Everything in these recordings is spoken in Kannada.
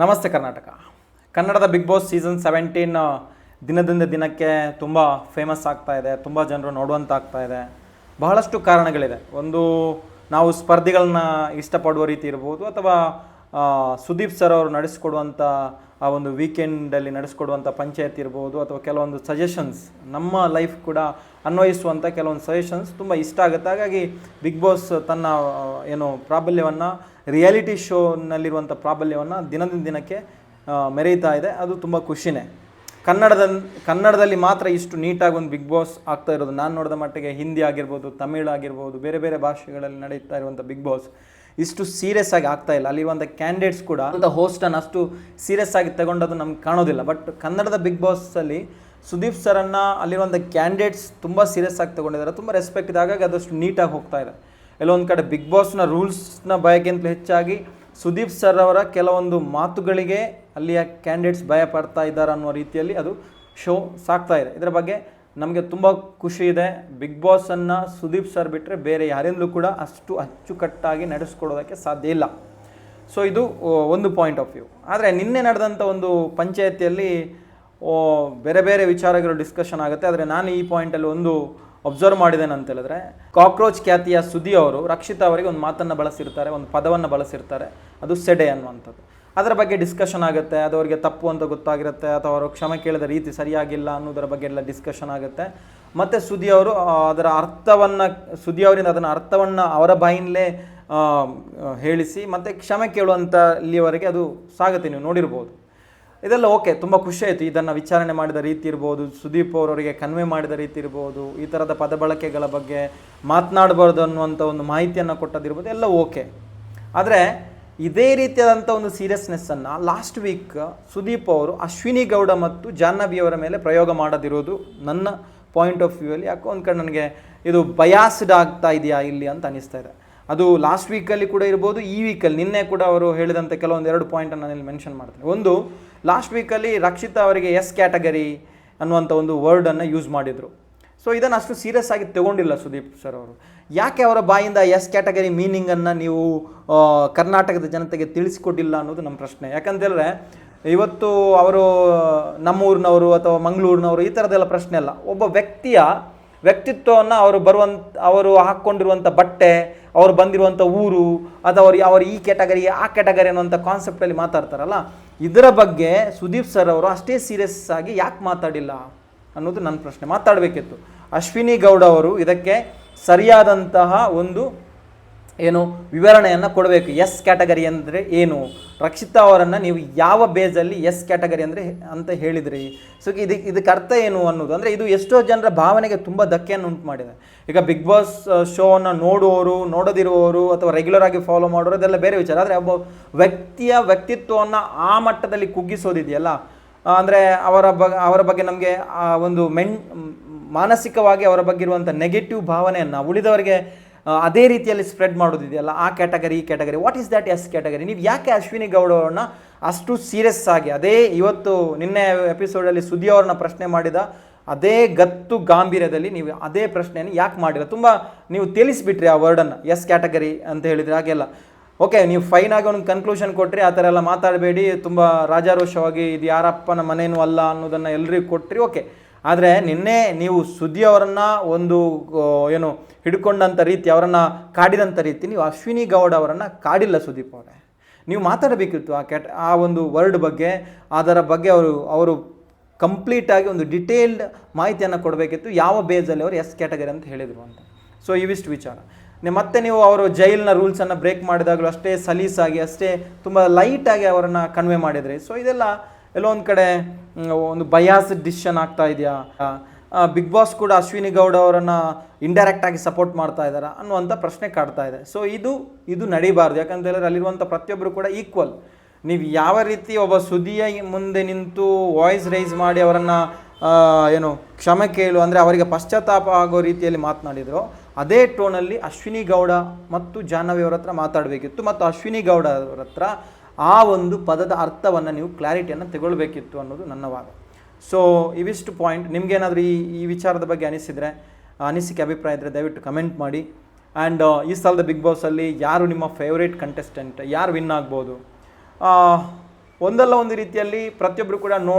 ನಮಸ್ತೆ ಕರ್ನಾಟಕ. ಕನ್ನಡದ ಬಿಗ್ ಬಾಸ್ ಸೀಸನ್ ಸೆವೆಂಟೀನ್ ದಿನದಿಂದ ದಿನಕ್ಕೆ ತುಂಬ ಫೇಮಸ್ ಆಗ್ತಾ ಇದೆ, ತುಂಬ ಜನರು ನೋಡುವಂತಾಗ್ತಾ ಇದೆ. ಬಹಳಷ್ಟು ಕಾರಣಗಳಿದೆ. ಒಂದು, ನಾವು ಸ್ಪರ್ಧಿಗಳನ್ನ ಇಷ್ಟಪಡುವ ರೀತಿ ಇರ್ಬೋದು ಅಥವಾ ಸುದೀಪ್ ಸರ್ ಅವರು ನಡೆಸ್ಕೊಡುವಂಥ ಆ ಒಂದು ವೀಕೆಂಡಲ್ಲಿ ನಡೆಸ್ಕೊಡುವಂಥ ಪಂಚಾಯತ್ ಇರ್ಬೋದು ಅಥವಾ ಕೆಲವೊಂದು ಸಜೆಷನ್ಸ್ ನಮ್ಮ ಲೈಫ್ ಕೂಡ ಅನ್ವಯಿಸುವಂಥ ಕೆಲವೊಂದು ಸಜೆಷನ್ಸ್ ತುಂಬ ಇಷ್ಟ ಆಗುತ್ತೆ. ಹಾಗಾಗಿ ಬಿಗ್ ಬಾಸ್ ತನ್ನ ಏನು ಪ್ರಾಬಲ್ಯವನ್ನು ರಿಯಾಲಿಟಿ ಶೋನಲ್ಲಿರುವಂಥ ಪ್ರಾಬಲ್ಯವನ್ನು ದಿನದಿಂದ ದಿನಕ್ಕೆ ಮೆರೀತಾ ಇದೆ. ಅದು ತುಂಬ ಖುಷಿನೇ. ಕನ್ನಡದ ಕನ್ನಡದಲ್ಲಿ ಮಾತ್ರ ಇಷ್ಟು ನೀಟಾಗಿ ಒಂದು ಬಿಗ್ ಬಾಸ್ ಆಗ್ತಾ ಇರೋದು. ನಾನು ನೋಡಿದ ಮಟ್ಟಿಗೆ ಹಿಂದಿ ಆಗಿರ್ಬೋದು, ತಮಿಳ್ ಆಗಿರ್ಬೋದು, ಬೇರೆ ಬೇರೆ ಭಾಷೆಗಳಲ್ಲಿ ನಡೀತಾ ಇರುವಂಥ ಬಿಗ್ ಬಾಸ್ ಇಷ್ಟು ಸೀರಿಯಸ್ ಆಗಿ ಆಗ್ತಾ ಇಲ್ಲ. ಅಲ್ಲಿರುವಂಥ ಕ್ಯಾಂಡಿಡೇಟ್ಸ್ ಕೂಡ ಅಂತ ಹೋಸ್ಟನ್ನು ಅಷ್ಟು ಸೀರಿಯಸ್ ಆಗಿ ತಗೊಂಡದು ನಮ್ಗೆ ಕಾಣೋದಿಲ್ಲ. ಬಟ್ ಕನ್ನಡದ ಬಿಗ್ ಬಾಸಲ್ಲಿ ಸುದೀಪ್ ಸರನ್ನು ಅಲ್ಲಿರುವಂಥ ಕ್ಯಾಂಡಿಡೇಟ್ಸ್ ತುಂಬ ಸೀರಿಯಸ್ ಆಗಿ ತಗೊಂಡಿದ್ದಾರೆ. ತುಂಬ ರೆಸ್ಪೆಕ್ಟ್ ಇದೆ. ಹಾಗಾಗಿ ಅದಷ್ಟು ನೀಟಾಗಿ ಹೋಗ್ತಾ ಇದೆ. ಎಲ್ಲೊಂದು ಕಡೆ ಬಿಗ್ ಬಾಸ್ನ ರೂಲ್ಸ್ನ ಭಯಕ್ಕಿಂತಲೂ ಹೆಚ್ಚಾಗಿ ಸುದೀಪ್ ಸರ್ ಅವರ ಕೆಲವೊಂದು ಮಾತುಗಳಿಗೆ ಅಲ್ಲಿಯ ಕ್ಯಾಂಡಿಡೇಟ್ಸ್ ಭಯ ಪಡ್ತಾ ಇದ್ದಾರೆ ಅನ್ನೋ ರೀತಿಯಲ್ಲಿ ಅದು ಶೋ ಸಾಕ್ತಾ ಇದೆ. ಇದರ ಬಗ್ಗೆ ನಮಗೆ ತುಂಬ ಖುಷಿ ಇದೆ. ಬಿಗ್ ಬಾಸನ್ನು ಸುದೀಪ್ ಸರ್ ಬಿಟ್ಟರೆ ಬೇರೆ ಯಾರಿಂದಲೂ ಕೂಡ ಅಷ್ಟು ಅಚ್ಚುಕಟ್ಟಾಗಿ ನಡೆಸ್ಕೊಡೋದಕ್ಕೆ ಸಾಧ್ಯ ಇಲ್ಲ. ಸೊ ಇದು ಒಂದು ಪಾಯಿಂಟ್ ಆಫ್ ವ್ಯೂ ಆದರೆ ನಿನ್ನೆ ನಡೆದಂಥ ಒಂದು ಪಂಚಾಯತಿಯಲ್ಲಿ ಬೇರೆ ಬೇರೆ ವಿಚಾರಗಳು ಡಿಸ್ಕಷನ್ ಆಗುತ್ತೆ. ಆದರೆ ನಾನು ಈ ಪಾಯಿಂಟಲ್ಲಿ ಒಂದು ಅಬ್ಸರ್ವ್ ಮಾಡಿದ್ದೇನೆ ಅಂತ ಹೇಳಿದ್ರೆ, ಕಾಕ್ರೋಚ್ ಖ್ಯಾತಿಯ ಸುದಿ ಅವರು ರಕ್ಷಿತಾ ಅವರಿಗೆ ಒಂದು ಮಾತನ್ನು ಬಳಸಿರ್ತಾರೆ, ಒಂದು ಪದವನ್ನು ಬಳಸಿರ್ತಾರೆ. ಅದು ಸೆಡೆ ಅನ್ನುವಂಥದ್ದು. ಅದರ ಬಗ್ಗೆ ಡಿಸ್ಕಷನ್ ಆಗುತ್ತೆ, ಅದು ಅವರಿಗೆ ತಪ್ಪು ಅಂತ ಗೊತ್ತಾಗಿರುತ್ತೆ, ಅಥವಾ ಅವರು ಕ್ಷಮೆ ಕೇಳಿದ ರೀತಿ ಸರಿಯಾಗಿಲ್ಲ ಅನ್ನೋದರ ಬಗ್ಗೆ ಎಲ್ಲ ಡಿಸ್ಕಷನ್ ಆಗುತ್ತೆ. ಮತ್ತು ಸುದಿ ಅವರು ಅದರ ಅರ್ಥವನ್ನು, ಸುದಿ ಅವರಿಂದ ಅದನ್ನು ಅರ್ಥವನ್ನು ಅವರ ಬಾಯಿಂದಲೇ ಹೇಳಿಸಿ, ಮತ್ತು ಕ್ಷಮೆ ಕೇಳುವಂಥ ಇಲ್ಲಿವರೆಗೆ ಅದು ಸಾಗುತ್ತೆ, ನೀವು ನೋಡಿರ್ಬೋದು. ಇದೆಲ್ಲ ಓಕೆ, ತುಂಬ ಖುಷಿ ಆಯಿತು. ಇದನ್ನು ವಿಚಾರಣೆ ಮಾಡಿದ ರೀತಿ ಇರ್ಬೋದು, ಸುದೀಪ್ ಅವರವರಿಗೆ ಕನ್ವೆ ಮಾಡಿದ ರೀತಿ ಇರ್ಬೋದು, ಈ ಥರದ ಪದ ಬಳಕೆಗಳ ಬಗ್ಗೆ ಮಾತನಾಡಬಾರ್ದು ಅನ್ನುವಂಥ ಒಂದು ಮಾಹಿತಿಯನ್ನು ಕೊಟ್ಟದಿರ್ಬೋದು ಎಲ್ಲ ಓಕೆ. ಆದರೆ ಇದೇ ರೀತಿಯಾದಂಥ ಒಂದು ಸೀರಿಯಸ್ನೆಸ್ಸನ್ನು ಲಾಸ್ಟ್ ವೀಕ್ ಸುದೀಪ್ ಅವರು ಅಶ್ವಿನಿ ಗೌಡ ಮತ್ತು ಜಾಹ್ನವಿ ಅವರ ಮೇಲೆ ಪ್ರಯೋಗ ಮಾಡದಿರೋದು ನನ್ನ ಪಾಯಿಂಟ್ ಆಫ್ ವ್ಯೂ ಅಲ್ಲಿ. ಯಾಕೋ ಒಂದು ನನಗೆ ಇದು ಬಯಾಸ್ಡ್ ಆಗ್ತಾ ಇದೆಯಾ ಇಲ್ಲಿ ಅಂತ ಅನಿಸ್ತಾ ಇದೆ. ಅದು ಲಾಸ್ಟ್ ವೀಕಲ್ಲಿ ಕೂಡ ಇರ್ಬೋದು, ಈ ವೀಕಲ್ಲಿ ನಿನ್ನೆ ಕೂಡ ಅವರು ಹೇಳಿದಂಥ ಕೆಲವೊಂದು ಎರಡು ಪಾಯಿಂಟನ್ನು ನಾನು ಇಲ್ಲಿ ಮೆನ್ಷನ್ ಮಾಡ್ತೀನಿ. ಒಂದು ಲಾಸ್ಟ್ ವೀಕಲ್ಲಿ ರಕ್ಷಿತಾ ಅವರಿಗೆ ಎಸ್ ಕ್ಯಾಟಗರಿ ಅನ್ನುವಂಥ ಒಂದು ವರ್ಡನ್ನು ಯೂಸ್ ಮಾಡಿದರು. ಸೊ ಇದನ್ನು ಅಷ್ಟು ಸೀರಿಯಸ್ ಆಗಿ ತಗೊಂಡಿಲ್ಲ ಸುದೀಪ್ ಸರ್ ಅವರು. ಯಾಕೆ ಅವರ ಬಾಯಿಂದ ಎಸ್ ಕ್ಯಾಟಗರಿ ಮೀನಿಂಗನ್ನು ನೀವು ಕರ್ನಾಟಕದ ಜನತೆಗೆ ತಿಳಿಸಿಕೊಟ್ಟಿಲ್ಲ ಅನ್ನೋದು ನಮ್ಮ ಪ್ರಶ್ನೆ. ಯಾಕಂತೇಳಿದ್ರೆ, ಇವತ್ತು ಅವರು, ನಮ್ಮೂರಿನವರು ಅಥವಾ ಮಂಗಳೂರಿನವರು ಈ ಥರದ್ದೆಲ್ಲ ಪ್ರಶ್ನೆ ಅಲ್ಲ. ಒಬ್ಬ ವ್ಯಕ್ತಿಯ ವ್ಯಕ್ತಿತ್ವವನ್ನು ಅವರು ಬರುವಂಥ ಅವರು ಹಾಕ್ಕೊಂಡಿರುವಂಥ ಬಟ್ಟೆ, ಅವರು ಬಂದಿರುವಂಥ ಊರು ಅಥವಾ ಅವರು ಅವರು ಈ ಕ್ಯಾಟಗರಿ ಆ ಕ್ಯಾಟಗರಿ ಅನ್ನುವಂಥ ಕಾನ್ಸೆಪ್ಟಲ್ಲಿ ಮಾತಾಡ್ತಾರಲ್ಲ, ಇದರ ಬಗ್ಗೆ ಸುದೀಪ್ ಸರ್ ಅವರು ಅಷ್ಟೇ ಸೀರಿಯಸ್ ಆಗಿ ಯಾಕೆ ಮಾತಾಡಿಲ್ಲ? ಅನ್ನೋದು ನನ್ನ ಪ್ರಶ್ನೆ. ಮಾತಾಡಬೇಕಿತ್ತು. ಅಶ್ವಿನಿ ಗೌಡ ಅವರು ಇದಕ್ಕೆ ಸರಿಯಾದಂತಹ ಒಂದು ಏನು ವಿವರಣೆಯನ್ನು ಕೊಡಬೇಕು. ಎಸ್ ಕ್ಯಾಟಗರಿ ಅಂದರೆ ಏನು? ರಕ್ಷಿತಾ ಅವರನ್ನು ನೀವು ಯಾವ ಬೇಸಲ್ಲಿ ಎಸ್ ಕ್ಯಾಟಗರಿ ಅಂದರೆ ಅಂತ ಹೇಳಿದ್ರಿ. ಸೊ ಇದು ಇದಕ್ಕೆ ಅರ್ಥ ಏನು ಅನ್ನೋದು? ಅಂದರೆ ಇದು ಎಷ್ಟೋ ಜನರ ಭಾವನೆಗೆ ತುಂಬ ಧಕ್ಕೆಯನ್ನು ಉಂಟು ಮಾಡಿದೆ. ಈಗ ಬಿಗ್ ಬಾಸ್ ಶೋವನ್ನು ನೋಡುವವರು ನೋಡದಿರುವವರು ಅಥವಾ ರೆಗ್ಯುಲರ್ ಆಗಿ ಫಾಲೋ ಮಾಡೋರು ಅದೆಲ್ಲ ಬೇರೆ ವಿಚಾರ. ಆದರೆ ಒಬ್ಬ ವ್ಯಕ್ತಿಯ ವ್ಯಕ್ತಿತ್ವವನ್ನು ಆ ಮಟ್ಟದಲ್ಲಿ ಕುಗ್ಗಿಸೋದಿದೆಯಲ್ಲ? ಅಂದರೆ ಅವರ ಬ ಅವರ ಬಗ್ಗೆ ನಮಗೆ ಒಂದು ಮೆನ್, ಮಾನಸಿಕವಾಗಿ ಅವರ ಬಗ್ಗೆ ಇರುವಂಥ ನೆಗೆಟಿವ್ ಭಾವನೆಯನ್ನು ಉಳಿದವರಿಗೆ ಅದೇ ರೀತಿಯಲ್ಲಿ ಸ್ಪ್ರೆಡ್ ಮಾಡೋದಿದೆಯಲ್ಲ, ಆ ಕ್ಯಾಟಗರಿ ಈ category what is that S category ನೀವು ಯಾಕೆ ಅಶ್ವಿನಿ ಗೌಡ ಅವ್ರನ್ನ ಅಷ್ಟು ಸೀರಿಯಸ್ ಆಗಿ, ಅದೇ ಇವತ್ತು ನಿನ್ನೆ ಎಪಿಸೋಡಲ್ಲಿ ಸುದ್ದಿ ಅವ್ರನ್ನ ಪ್ರಶ್ನೆ ಮಾಡಿದ, ಅದೇ ಗತ್ತು ಗಾಂಭೀರ್ಯದಲ್ಲಿ ನೀವು ಅದೇ ಪ್ರಶ್ನೆಯನ್ನು ಯಾಕೆ ಮಾಡಿಲ್ಲ ತುಂಬ ನೀವು ತಿಳಿಸ್ಬಿಟ್ರಿ ಆ ವರ್ಡನ್ನು ಎಸ್ ಕ್ಯಾಟಗರಿ ಅಂತ ಹೇಳಿದ್ರೆ ಹಾಗೆಲ್ಲ. ಓಕೆ ನೀವು ಫೈನ್ ಆಗಿ ಒಂದು ಕನ್ಕ್ಲೂಷನ್ ಕೊಟ್ರಿ, ಆ ಥರ ಎಲ್ಲ ಮಾತಾಡಬೇಡಿ. ತುಂಬ ರಾಜಾರೋಷವಾಗಿ ಇದು ಯಾರಪ್ಪನ ಮನೇನೂ ಅಲ್ಲ ಅನ್ನೋದನ್ನು ಎಲ್ರಿಗೂ ಕೊಟ್ಟರಿ ಓಕೆ ಆದರೆ ನಿನ್ನೆ ನೀವು ಸುದ್ದಿ ಅವರನ್ನು ಒಂದು ಏನು ಹಿಡ್ಕೊಂಡಂಥ ರೀತಿ, ಅವರನ್ನು ಕಾಡಿದಂಥ ರೀತಿ, ನೀವು ಅಶ್ವಿನಿ ಗೌಡ ಅವರನ್ನು ಕಾಡಿಲ್ಲ ಸುದೀಪ್ ಅವರೇ. ನೀವು ಮಾತಾಡಬೇಕಿತ್ತು ಆ ಕ್ಯಾಟ್ ಆ ಒಂದು ವರ್ಡ್ ಬಗ್ಗೆ, ಅದರ ಬಗ್ಗೆ ಅವರು ಅವರು ಕಂಪ್ಲೀಟಾಗಿ ಒಂದು ಡಿಟೇಲ್ಡ್ ಮಾಹಿತಿಯನ್ನು ಕೊಡಬೇಕಿತ್ತು. ಯಾವ ಬೇಸಲ್ಲಿ ಅವರು ಎಸ್ ಕ್ಯಾಟಗರಿ ಅಂತ ಹೇಳಿದರು ಅಂತ. ಸೊ ಇವಿಷ್ಟು ವಿಚಾರ. ಮತ್ತೆ ನೀವು ಅವರು ಜೈಲಿನ ರೂಲ್ಸನ್ನು ಬ್ರೇಕ್ ಮಾಡಿದಾಗಲೂ ಅಷ್ಟೇ ಸಲೀಸಾಗಿ, ಅಷ್ಟೇ ತುಂಬ ಲೈಟಾಗಿ ಅವರನ್ನು ಕನ್ವೆ ಮಾಡಿದ್ರಿ. ಸೊ ಇದೆಲ್ಲ ಎಲ್ಲೋ ಒಂದು ಕಡೆ ಒಂದು ಬಯಾಸ್ ಡಿಸಿಷನ್ ಆಗ್ತಾ ಇದೆಯಾ? ಬಿಗ್ ಬಾಸ್ ಕೂಡ ಅಶ್ವಿನಿ ಗೌಡ ಅವರನ್ನು ಇಂಡೈರೆಕ್ಟಾಗಿ ಸಪೋರ್ಟ್ ಮಾಡ್ತಾ ಇದ್ದಾರಾ ಅನ್ನುವಂಥ ಪ್ರಶ್ನೆ ಕಾಡ್ತಾ ಇದೆ. ಸೊ ಇದು ಇದು ನಡೀಬಾರ್ದು. ಯಾಕಂತ ಹೇಳಿದ್ರೆ ಅಲ್ಲಿರುವಂಥ ಪ್ರತಿಯೊಬ್ಬರು ಕೂಡ ಈಕ್ವಲ್ ನೀವು ಯಾವ ರೀತಿ ಒಬ್ಬ ಸುದಿಯ ಮುಂದೆ ನಿಂತು ವಾಯ್ಸ್ ರೈಸ್ ಮಾಡಿ ಅವರನ್ನು ಏನು, ಕ್ಷಮೆ ಕೇಳು, ಅಂದರೆ ಅವರಿಗೆ ಪಶ್ಚಾತ್ತಾಪ ಆಗೋ ರೀತಿಯಲ್ಲಿ ಮಾತನಾಡಿದ್ರು ಅದೇ ಟೋನಲ್ಲಿ ಅಶ್ವಿನಿ ಗೌಡ ಮತ್ತು ಜಾಹ್ನವಿ ಅವರ ಹತ್ರ ಮಾತಾಡಬೇಕಿತ್ತು ಮತ್ತು ಅಶ್ವಿನಿ ಗೌಡ ಅವರ ಹತ್ರ ಆ ಒಂದು ಪದದ ಅರ್ಥವನ್ನು ನೀವು ಕ್ಲಾರಿಟಿಯನ್ನು ತಗೊಳ್ಬೇಕಿತ್ತು ಅನ್ನೋದು ನನ್ನ ವಾದ. ಸೊ ಇವಿಷ್ಟು ಪಾಯಿಂಟ್ ನಿಮಗೇನಾದರೂ ಈ ಈ ವಿಚಾರದ ಬಗ್ಗೆ ಅನಿಸಿದರೆ, ಅನಿಸಿಕೆ ಅಭಿಪ್ರಾಯ ಇದ್ದರೆ ದಯವಿಟ್ಟು ಕಮೆಂಟ್ ಮಾಡಿ. ಆ್ಯಂಡ್ ಈ ಸಲದ ಬಿಗ್ ಬಾಸಲ್ಲಿ ಯಾರು ನಿಮ್ಮ ಫೇವ್ರೇಟ್ ಕಂಟೆಸ್ಟೆಂಟ್ ಯಾರು ವಿನ್ ಆಗ್ಬೋದು? ಒಂದಲ್ಲ ಒಂದು ರೀತಿಯಲ್ಲಿ ಪ್ರತಿಯೊಬ್ಬರು ಕೂಡ ನೋ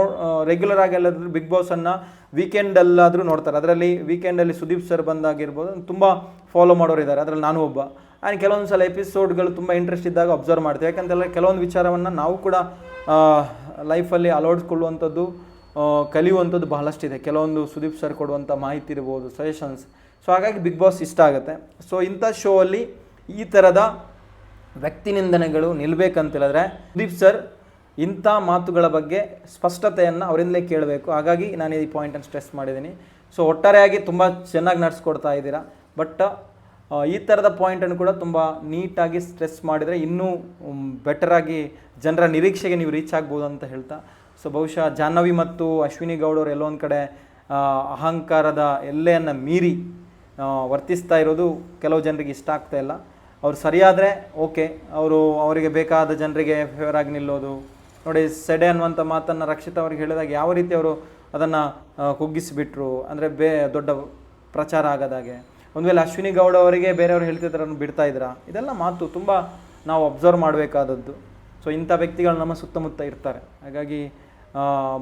ರೆಗ್ಯುಲರ್ ಆಗಿ ಎಲ್ಲಾದರೂ ಬಿಗ್ ಬಾಸನ್ನು ವೀಕೆಂಡಲ್ಲಾದರೂ ನೋಡ್ತಾರೆ. ಅದರಲ್ಲಿ ವೀಕೆಂಡಲ್ಲಿ ಸುದೀಪ್ ಸರ್ ಬಂದಾಗಿರ್ಬೋದು, ತುಂಬ ಫಾಲೋ ಮಾಡೋರು ಇದ್ದಾರೆ ಅದರಲ್ಲಿ ನಾನು ಒಬ್ಬ. ಆ್ಯಂಡ್ ಕೆಲವೊಂದು ಸಲ ಎಪಿಸೋಡ್ಗಳು ತುಂಬ ಇಂಟ್ರೆಸ್ಟ್ ಇದ್ದಾಗ ಅಬ್ಸರ್ವ್ ಮಾಡ್ತೀವಿ. ಯಾಕಂತಂದರೆ ಕೆಲವೊಂದು ವಿಚಾರವನ್ನು ನಾವು ಕೂಡ ಲೈಫಲ್ಲಿ ಅಳವಡಿಸ್ಕೊಳ್ಳುವಂಥದ್ದು ಕಲಿಯುವಂಥದ್ದು ಬಹಳಷ್ಟಿದೆ. ಕೆಲವೊಂದು ಸುದೀಪ್ ಸರ್ ಕೊಡುವಂಥ ಮಾಹಿತಿ ಇರ್ಬೋದು ಸಜೆಷನ್ಸ್ ಸೊ ಹಾಗಾಗಿ ಬಿಗ್ ಬಾಸ್ ಇಷ್ಟ ಆಗುತ್ತೆ. ಸೊ ಇಂಥ ಶೋ ಅಲ್ಲಿ ಈ ಥರದ ವ್ಯಕ್ತಿ ನಿಂದನೆಗಳು ನಿಲ್ಲಬೇಕಂತ ಹೇಳಿದ್ರೆ, ಸುದೀಪ್ ಸರ್ ಇಂಥ ಮಾತುಗಳ ಬಗ್ಗೆ ಸ್ಪಷ್ಟತೆಯನ್ನು ಅವರಿಂದಲೇ ಕೇಳಬೇಕು. ಹಾಗಾಗಿ ನಾನು ಈ ಪಾಯಿಂಟನ್ನು ಸ್ಟ್ರೆಸ್ ಮಾಡಿದ್ದೀನಿ. ಸೊ ಒಟ್ಟಾರೆಯಾಗಿ ತುಂಬ ಚೆನ್ನಾಗಿ ನಡೆಸ್ಕೊಡ್ತಾ ಇದ್ದೀರಾ. ಬಟ್ ಈ ಥರದ ಪಾಯಿಂಟನ್ನು ಕೂಡ ತುಂಬ ನೀಟಾಗಿ ಸ್ಟ್ರೆಸ್ ಮಾಡಿದರೆ ಇನ್ನೂ ಬೆಟರಾಗಿ ಜನರ ನಿರೀಕ್ಷೆಗೆ ನೀವು ರೀಚ್ ಆಗ್ಬೋದು ಅಂತ ಹೇಳ್ತಾ. ಸೊ ಬಹುಶಃ ಜಾಹ್ನವಿ ಮತ್ತು ಅಶ್ವಿನಿ ಗೌಡವರು ಎಲ್ಲೊಂದು ಕಡೆ ಅಹಂಕಾರದ ಎಲ್ಲೆಯನ್ನು ಮೀರಿ ವರ್ತಿಸ್ತಾ ಇರೋದು ಕೆಲವು ಜನರಿಗೆ ಇಷ್ಟ ಆಗ್ತಾ ಇಲ್ಲ. ಅವ್ರು ಸರಿಯಾದರೆ ಓಕೆ. ಅವರು, ಅವರಿಗೆ ಬೇಕಾದ ಜನರಿಗೆ ಫೇವರ್ ಆಗಿ ನಿಲ್ಲೋದು. ನೋಡಿ, ಸೆಡೆ ಅನ್ನುವಂಥ ಮಾತನ್ನು ರಕ್ಷಿತ್ ಅವ್ರಿಗೆ ಹೇಳಿದಾಗ ಯಾವ ರೀತಿ ಅವರು ಅದನ್ನು ಕುಗ್ಗಿಸಿಬಿಟ್ರು? ಅಂದರೆ ಬೇ, ದೊಡ್ಡ ಪ್ರಚಾರ ಆಗೋದಾಗೆ ಒಂದು ವೇಳೆ ಅಶ್ವಿನಿ ಗೌಡ ಅವರಿಗೆ ಬೇರೆಯವರು ಹೇಳ್ತಿದ್ದಾರೆ ಅದನ್ನು ಬಿಡ್ತಾ ಇದ್ರಾ? ಇದೆಲ್ಲ ಮಾತು ತುಂಬ ನಾವು ಅಬ್ಸರ್ವ್ ಮಾಡಬೇಕಾದದ್ದು. ಸೊ ಇಂಥ ವ್ಯಕ್ತಿಗಳು ನಮ್ಮ ಸುತ್ತಮುತ್ತ ಇರ್ತಾರೆ. ಹಾಗಾಗಿ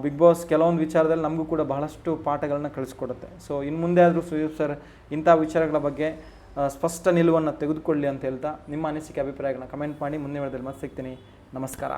ಬಿಗ್ ಬಾಸ್ ಕೆಲವೊಂದು ವಿಚಾರದಲ್ಲಿ ನಮಗೂ ಕೂಡ ಬಹಳಷ್ಟು ಪಾಠಗಳನ್ನ ಕಳಿಸ್ಕೊಡುತ್ತೆ. ಸೊ ಇನ್ನು ಮುಂದೆ ಆದರೂ ಸುದೀಪ್ ಸರ್ ಇಂಥ ವಿಚಾರಗಳ ಬಗ್ಗೆ ಸ್ಪಷ್ಟ ನಿಲುವನ್ನು ತೆಗೆದುಕೊಳ್ಳಿ ಅಂತ ಹೇಳ್ತಾ ನಿಮ್ಮ ಅನಿಸಿಕೆ, ಅಭಿಪ್ರಾಯಗಳನ್ನ ಕಮೆಂಟ್ ಮಾಡಿ. ಮುಂದೆ ಮತ್ತೆ ಸಿಗ್ತೀನಿ. ನಮಸ್ಕಾರ.